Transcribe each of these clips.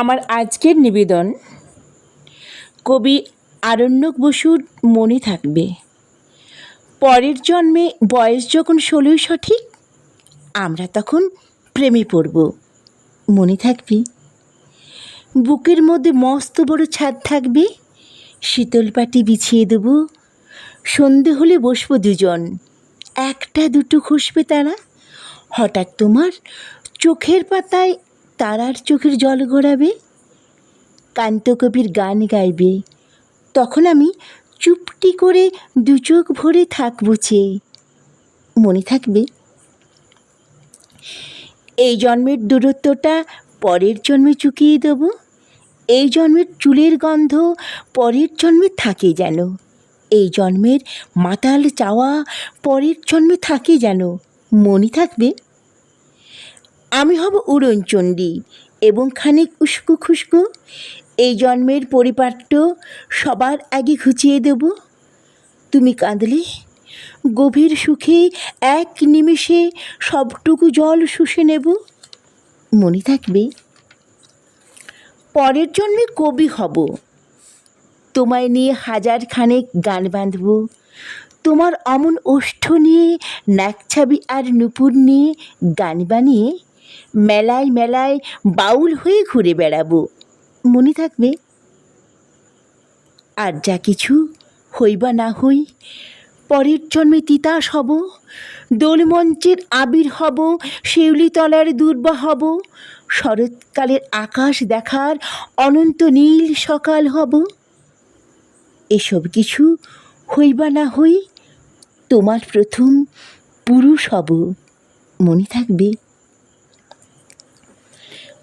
আমার আজকের নিবেদন, কবি আরণ্যক বসুর মনে থাকবে। পরের জন্মে বয়স যখন ষোলোই সঠিক, আমরা তখন প্রেমে পড়ব। মনে থাকবে? বুকের মধ্যে মস্ত বড় ছাদ থাকবে, শীতল পাটি বিছিয়ে দেবো। সন্ধে হলে বসবো দুজন, একটা দুটো খসবে তারা। হঠাৎ তোমার চোখের পাতায় তারার চোখের জল গড়াবে কান্তকবির গান গাইবে। তখন আমি চুপটি করে দু চোখ ভরে থাকব চেয়ে মনে থাকবে, এই জন্মের দূরত্বটা পরের জন্মে চুকিয়ে দেবো। এই জন্মের চুলের গন্ধ পরের জন্মে থাকে যেন। এই জন্মের মাতাল চাওয়া পরের জন্মে থাকে যেন। মনে থাকবে আমি হব উড়নচণ্ডী এবং খানিক উস্কু খুস্কো। এই জন্মের পরিপাট্য সবার আগে ঘুচিয়ে দেব। তুমি কাঁদলে? গভীর সুখে এক নিমেষে সবটুকু জল শুষে নেব। মনে থাকবে? পরের জন্মে কবি হব। তোমায় নিয়ে হাজার খানেক গান বাঁধব। তোমার অমন ওষ্ঠ নিয়ে নাকছাবি আর নুপুর নিয়ে গান বানিয়ে মেলায় মেলায় বাউল হয়ে ঘুরে বেড়াবো। মনে থাকবে? আর যা কিছু হইবা না হই, পরের জন্মে তিতাস হব দোলমঞ্চের আবির হব শিউলিতলার দুর্বা হব, শরৎকালের আকাশ দেখার অনন্ত নীল সকাল হব। এসব কিছু হইবা না হই, তোমার প্রথম পুরুষ হব। মনে থাকবে?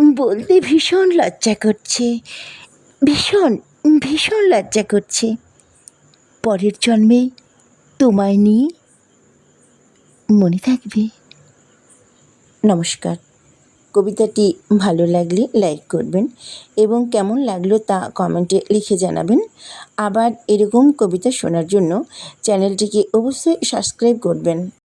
বলতে ভীষণ লজ্জা করছে। ভীষণ ভীষণ লজ্জা করছে। পরের জন্মে তোমায় নিয়ে মনে থাকবে। নমস্কার। কবিতাটি ভালো লাগলে লাইক করবেন এবং কেমন লাগল তা কমেন্টে লিখে জানাবেন। আবার এরকম কবিতা শোনার জন্য চ্যানেলটিকে অবশ্যই সাবস্ক্রাইব করবেন।